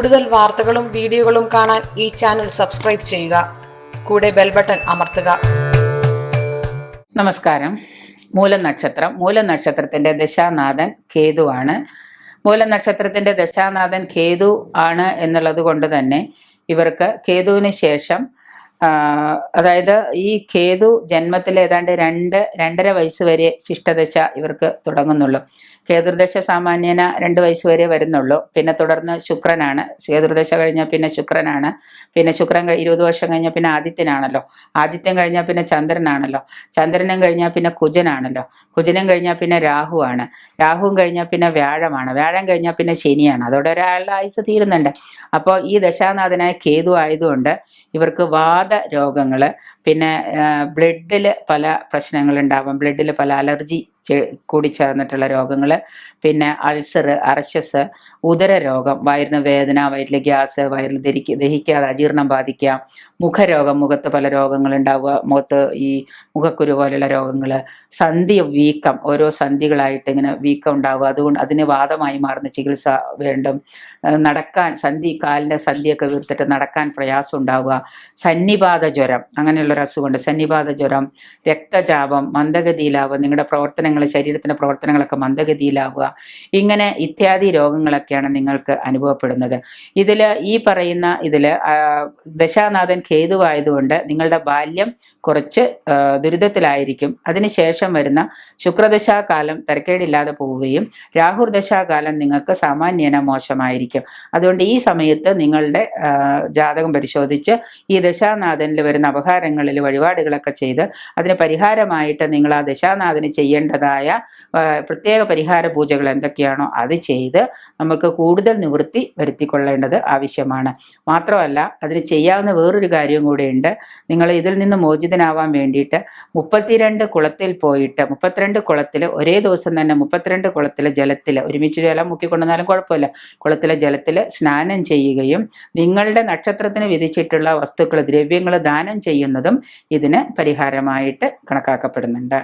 കൂടുതൽ വാർത്തകളും വീഡിയോകളും കാണാൻ ഈ ചാനൽ സബ്സ്ക്രൈബ് ചെയ്യുക. കൂടെ ബെൽ ബട്ടൺ അമർത്തുക. നമസ്കാരം. മൂലം നക്ഷത്രം മൂലം നക്ഷത്രത്തിന്റെ ദശാനാഥൻ കേതുവാണ്. മൂലം നക്ഷത്രത്തിന്റെ ദശാനാഥൻ കേതു ആണ് എന്നുള്ളത് കൊണ്ട് തന്നെ ഇവർക്ക് കേതുവിന് ശേഷം അതായത് ഈ കേതു ജന്മത്തിൽ ഏതാണ്ട് രണ്ട് രണ്ടര വയസ്സ് വരെ ശിഷ്ടദശ ഇവർക്ക് തുടങ്ങുന്നുള്ളൂ. കേതുർദശ സാമാന്യന രണ്ട് വയസ്സ് വരെ വരുന്നുള്ളൂ. പിന്നെ തുടർന്ന് ശുക്രനാണ്. കേതുർദശ കഴിഞ്ഞാൽ പിന്നെ ശുക്രനാണ്. പിന്നെ ശുക്രൻ ഇരുപത് വർഷം കഴിഞ്ഞാൽ പിന്നെ ആദിത്യനാണല്ലോ. ആദിത്യം കഴിഞ്ഞാൽ പിന്നെ ചന്ദ്രനാണല്ലോ. ചന്ദ്രനും കഴിഞ്ഞാൽ പിന്നെ കുജനാണല്ലോ. കുജനും കഴിഞ്ഞാൽ പിന്നെ രാഹുവാണ്. രാഹുവും കഴിഞ്ഞാൽ പിന്നെ വ്യാഴമാണ്. വ്യാഴം കഴിഞ്ഞാൽ പിന്നെ ശനിയാണ്. അതോടെ ഒരാളുടെ ആയുസ് തീരുന്നുണ്ട്. അപ്പോൾ ഈ ദശാനാഥനായ കേതു ആയതുകൊണ്ട് ഇവർക്ക് വാദ രോഗങ്ങൾ പിന്നെ ബ്ലഡിൽ പല പ്രശ്നങ്ങളുണ്ടാവാം. ബ്ലഡിൽ പല അലർജി കൂടി ചേർന്നിട്ടുള്ള രോഗങ്ങൾ പിന്നെ അൾസർ അർശസ് ഉദര രോഗം വയറിന് വേദന വയറ്റിൽ ഗ്യാസ് വയറിൽ ദഹിക്ക ദഹിക്കാതെ അജീർണം ബാധിക്കുക മുഖരോഗം മുഖത്ത് പല രോഗങ്ങൾ ഉണ്ടാവുക മുഖത്ത് ഈ മുഖക്കുരു പോലെയുള്ള രോഗങ്ങൾ സന്ധി വീക്കം ഓരോ സന്ധികളായിട്ട് ഇങ്ങനെ വീക്കം ഉണ്ടാവുക. അതുകൊണ്ട് അതിന് വാദമായി മാറുന്ന ചികിത്സ വേണ്ടും. നടക്കാൻ സന്ധി കാലിന്റെ സന്ധിയൊക്കെ വീർത്തിട്ട് നടക്കാൻ പ്രയാസം ഉണ്ടാവുക. സന്നിപാത ജ്വരം അങ്ങനെയുള്ളൊരു അസുഖമുണ്ട്. സന്നിപാത ജ്വരം രക്തചാപം മന്ദഗതിയിലാവുക നിങ്ങളുടെ പ്രവർത്തനങ്ങൾ ശരീരത്തിന്റെ പ്രവർത്തനങ്ങളൊക്കെ മന്ദഗതിയിലാവുക ഇങ്ങനെ ഇത്യാദി രോഗങ്ങളൊക്കെയാണ് നിങ്ങൾക്ക് അനുഭവപ്പെടുന്നത്. ഇതിൽ ഈ പറയുന്ന ഇതിൽ ദശാനാഥൻ കേതുവായതുകൊണ്ട് നിങ്ങളുടെ ബാല്യം കുറച്ച് ദുരിതത്തിലായിരിക്കും. അതിനുശേഷം വരുന്ന ശുക്രദശാകാലം തിരക്കേടില്ലാതെ പോവുകയും രാഹുർദശാകാലം നിങ്ങൾക്ക് സാമാന്യേന മോശമായിരിക്കും. അതുകൊണ്ട് ഈ സമയത്ത് നിങ്ങളുടെ ജാതകം പരിശോധിച്ച് ഈ ദശാനാഥനിൽ വരുന്ന അപഹാരങ്ങളിൽ വഴിപാടുകളൊക്കെ ചെയ്ത് അതിന് പരിഹാരമായിട്ട് നിങ്ങൾ ആ ദശാനാഥന് ചെയ്യേണ്ടതായ പ്രത്യേക പരിഹാര പൂജകൾ എന്തൊക്കെയാണോ അത് ചെയ്ത് നമുക്ക് കൂടുതൽ നിവൃത്തി വരുത്തിക്കൊള്ളേണ്ടത് ആവശ്യമാണ്. മാത്രമല്ല അതിന് ചെയ്യാവുന്ന വേറൊരു കാര്യം കൂടെയുണ്ട്. നിങ്ങൾ ഇതിൽ നിന്ന് മോചിതനാവാൻ വേണ്ടിയിട്ട് മുപ്പത്തിരണ്ട് കുളത്തിൽ പോയിട്ട് മുപ്പത്തിരണ്ട് കുളത്തിൽ ഒരേ ദിവസം തന്നെ മുപ്പത്തിരണ്ട് കുളത്തിലെ ജലത്തിൽ ഒരുമിച്ച് ജലം മുക്കിക്കൊണ്ടുവന്നാലും കുഴപ്പമില്ല. കുളത്തിലെ ജലത്തിൽ സ്നാനം ചെയ്യുകയും നിങ്ങളുടെ നക്ഷത്രത്തിന് വിധിച്ചിട്ടുള്ള വസ്തുക്കൾ ദ്രവ്യങ്ങൾ ദാനം ചെയ്യുന്നതും ഇതിന് പരിഹാരമായിട്ട് കണക്കാക്കപ്പെടുന്നുണ്ട്.